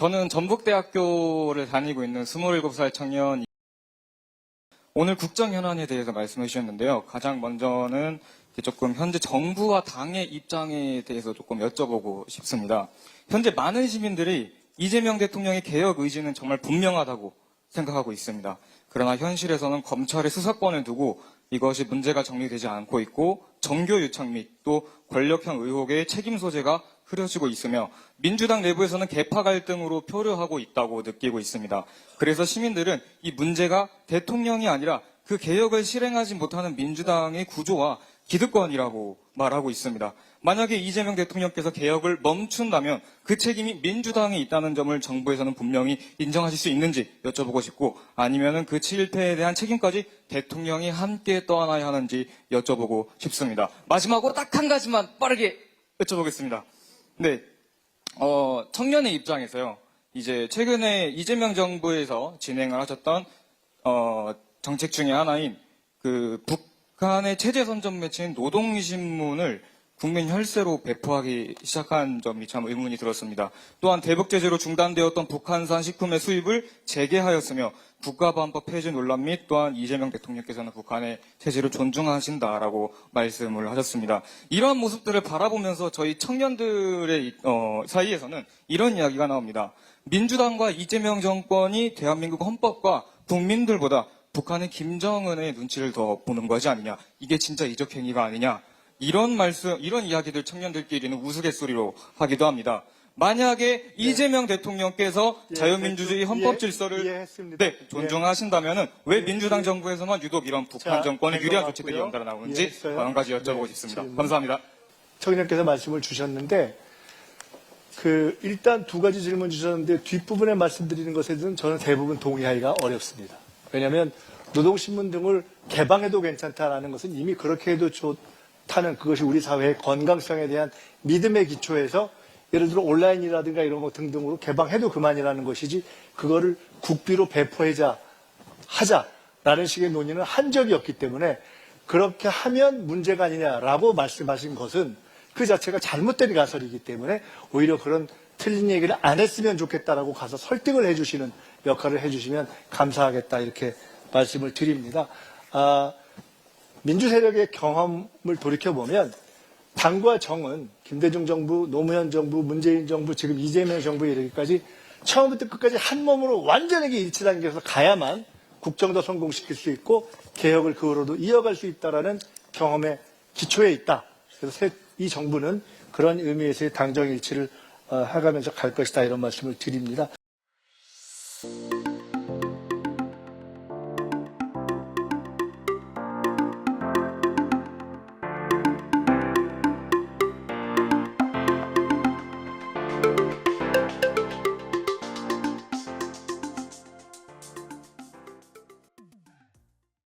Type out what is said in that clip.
저는 전북대학교를 다니고 있는 27살 청년 오늘 국정 현안에 대해서 말씀해 주셨는데요. 가장 먼저는 조금 현재 정부와 당의 입장에 대해서 조금 여쭤보고 싶습니다. 현재 많은 시민들이 이재명 대통령의 개혁 의지는 정말 분명하다고 생각하고 있습니다. 그러나 현실에서는 검찰의 수사권을 두고 이것이 문제가 정리되지 않고 있고 정교 유착 및 또 권력형 의혹의 책임 소재가 흐려지고 있으며 민주당 내부에서는 개파 갈등으로 표류하고 있다고 느끼고 있습니다. 그래서 시민들은 이 문제가 대통령이 아니라 그 개혁을 실행하지 못하는 민주당의 구조와 기득권이라고 말하고 있습니다. 만약에 이재명 대통령께서 개혁을 멈춘다면 그 책임이 민주당에 있다는 점을 정부에서는 분명히 인정하실 수 있는지 여쭤보고 싶고 아니면은 그 실패에 대한 책임까지 대통령이 함께 떠안아야 하는지 여쭤보고 싶습니다. 마지막으로 딱 한 가지만 빠르게 여쭤보겠습니다. 네, 어, 청년의 입장에서요. 이제 최근에 이재명 정부에서 진행을 하셨던 어, 정책 중에 하나인 그 북한의 체제 선전 매체인 노동신문을 국민 혈세로 배포하기 시작한 점이 참 의문이 들었습니다. 또한 대북 제재로 중단되었던 북한산 식품의 수입을 재개하였으며 국가보안법 폐지 논란 및 또한 이재명 대통령께서는 북한의 체제를 존중하신다라고 말씀을 하셨습니다. 이러한 모습들을 바라보면서 저희 청년들의 어, 사이에서는 이런 이야기가 나옵니다. 민주당과 이재명 정권이 대한민국 헌법과 국민들보다 북한의 김정은의 눈치를 더 보는 것이 아니냐. 이게 진짜 이적 행위가 아니냐. 이런 말씀, 이런 이야기들 청년들끼리는 우스갯소리로 하기도 합니다. 만약에 이재명 대통령께서 예, 자유민주주의 예, 헌법 예, 질서를 이해했습니다. 네, 존중하신다면은 왜 예, 민주당 예. 정부에서만 유독 이런 북한 자, 정권에 된 유리한 것 조치들이. 연달아 나오는지 이해했어요. 한 가지 여쭤보고 네, 싶습니다. 질문. 감사합니다. 청년께서 말씀을 주셨는데 그 일단 두 가지 질문 주셨는데 뒷부분에 말씀드리는 것에 대해서는 저는 대부분 동의하기가 어렵습니다. 왜냐하면 노동신문 등을 개방해도 괜찮다라는 것은 이미 그렇게 해도 좋 다는 그것이 우리 사회의 건강성에 대한 믿음의 기초에서 예를 들어 온라인이라든가 이런 것 등등으로 개방해도 그만이라는 것이지 그거를 국비로 배포하자 하자라는 식의 논의는 한 적이 없기 때문에 그렇게 하면 문제가 아니냐라고 말씀하신 것은 그 자체가 잘못된 가설이기 때문에 오히려 그런 틀린 얘기를 안 했으면 좋겠다라고 가서 설득을 해주시는 역할을 해주시면 감사하겠다 이렇게 말씀을 드립니다. 아, 민주 세력의 경험을 돌이켜 보면 당과 정은 김대중 정부, 노무현 정부, 문재인 정부, 지금 이재명 정부에 이르기까지 처음부터 끝까지 한 몸으로 완전하게 일치단계에서 가야만 국정도 성공시킬 수 있고 개혁을 그 후로도 이어갈 수 있다라는 경험의 기초에 있다. 그래서 새- 이 정부는 그런 의미에서의 당정 일치를 어, 해가면서 갈 것이다 이런 말씀을 드립니다.